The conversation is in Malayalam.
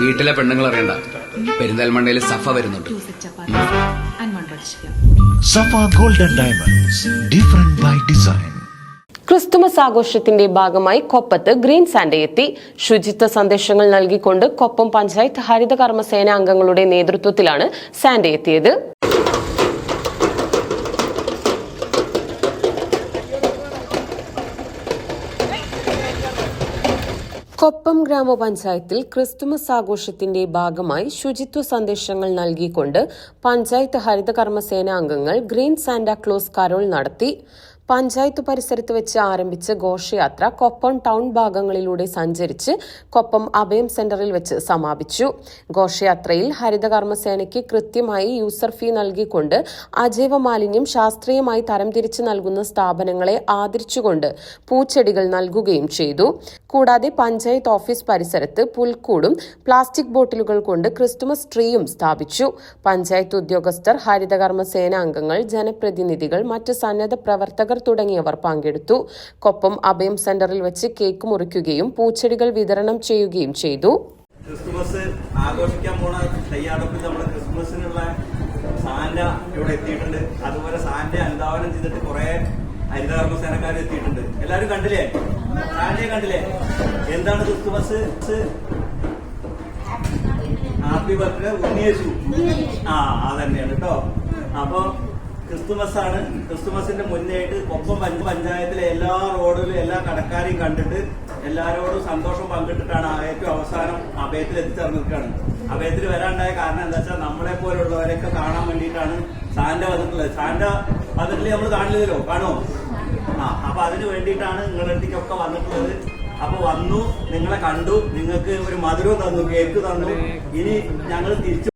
വീട്ടിലെ പെണ്ണുങ്ങൾ അറിയണ്ട. പെരിന്തൽമണ്ണയിൽ സഫ വരുന്നുണ്ട്. Safa golden Diamonds, different by design. Christmas ആഘോഷത്തിന്റെ ഭാഗമായി കൊപ്പത്ത് ഗ്രീൻ സാൻഡേ എത്തി. ശുചിത്വ സന്ദേശങ്ങൾ നൽകിക്കൊണ്ട് കൊപ്പം പഞ്ചായത്ത് ഹരിതകർമ്മസേന അംഗങ്ങളുടെ നേതൃത്വത്തിലാണ് സാൻഡേ എത്തിയത്. കൊപ്പം ഗ്രാമപഞ്ചായത്തിൽ ക്രിസ്തുമസ് ആഘോഷത്തിന്റെ ഭാഗമായി ശുചിത്വ സന്ദേശങ്ങൾ നൽകിക്കൊണ്ട് പഞ്ചായത്ത് ഹരിതകർമ്മസേന അംഗങ്ങൾ ഗ്രീൻ സാന്റാക്ലോസ് കരോൾ നടത്തി. പഞ്ചായത്ത് പരിസരത്ത് വെച്ച് ആരംഭിച്ച ഘോഷയാത്ര കൊപ്പം ടൗൺ ഭാഗങ്ങളിലൂടെ സഞ്ചരിച്ച് കൊപ്പം അഭയം സെന്ററിൽ വെച്ച് സമാപിച്ചു. ഘോഷയാത്രയിൽ ഹരിതകർമ്മസേനയ്ക്ക് കൃത്യമായി യൂസർ ഫീ നൽകിക്കൊണ്ട് അജൈവ മാലിന്യം ശാസ്ത്രീയമായി തരംതിരിച്ച് നൽകുന്ന സ്ഥാപനങ്ങളെ ആദരിച്ചുകൊണ്ട് പൂച്ചെടികൾ നൽകുകയും ചെയ്തു. കൂടാതെ പഞ്ചായത്ത് ഓഫീസ് പരിസരത്ത് പുൽക്കൂടും പ്ലാസ്റ്റിക് ബോട്ടിലുകൾ കൊണ്ട് ക്രിസ്തുമസ് ട്രീയും സ്ഥാപിച്ചു. പഞ്ചായത്ത് ഉദ്യോഗസ്ഥർ ഹരിതകർമ്മസേന അംഗങ്ങൾ ജനപ്രതിനിധികൾ മറ്റ് സന്നദ്ധ പ്രവർത്തകർ തുടങ്ങിയവർ പങ്കെടുത്തു. കൊപ്പം അഭയം സെന്ററിൽ വെച്ച് കേക്ക് മുറിക്കുകയും പൂച്ചെടികൾ വിതരണം ചെയ്യുകയും ചെയ്തു. ക്രിസ്മസ് ആഘോഷിക്കാൻ പോണ തയ്യാറെടുപ്പിൽ നമ്മുടെ ക്രിസ്മസിനുള്ള സാന്റ ഇവിടെ എത്തിയിട്ടുണ്ട്. അതുപോലെ സാന്റ അനുധാവനം ചെയ്തിട്ട് കുറെ ഹരിതകർമ്മ സേനക്കാർ എത്തിയിട്ടുണ്ട്. എല്ലാരും കണ്ടില്ലേ? സാന്റയെ കണ്ടില്ലേ? എന്താണ് ക്രിസ്തുമസ്? Happy birthday ഉണ്ണിയേശു. ആ അതന്നെയാണ് കേട്ടോ അപ്പൊ ക്രിസ്തുമസ് ആണ് ക്രിസ്തുമസിന്റെ മുന്നേട്ട് ഒപ്പം പഞ്ചായത്തിലെ എല്ലാ റോഡിലും എല്ലാ കടക്കാരെയും കണ്ടിട്ട് എല്ലാരോടും സന്തോഷം പങ്കിട്ടിട്ടാണ് ഏറ്റവും അവസാനം അഭയത്തിൽ എത്തിച്ചേർന്നിരിക്കുകയാണ്. അഭയത്തിൽ വരാണ്ടായ കാരണം എന്താ വെച്ചാൽ നമ്മളെ പോലുള്ളവരെയൊക്കെ കാണാൻ വേണ്ടിയിട്ടാണ് സാന്റ വന്നിട്ടുള്ളത്. സാന്റ വന്നിട്ടില്ലേ നമ്മൾ കാണില്ലല്ലോ? കാണോ ആ അപ്പൊ അതിന് വേണ്ടിയിട്ടാണ് നിങ്ങളുടെ അടുത്തേക്കൊക്കെ വന്നിട്ടുള്ളത്. അപ്പൊ വന്നു നിങ്ങളെ കണ്ടു നിങ്ങൾക്ക് ഒരു മധുരം തന്നു കേക്ക് തന്നു. ഇനി ഞങ്ങൾ തിരിച്ചു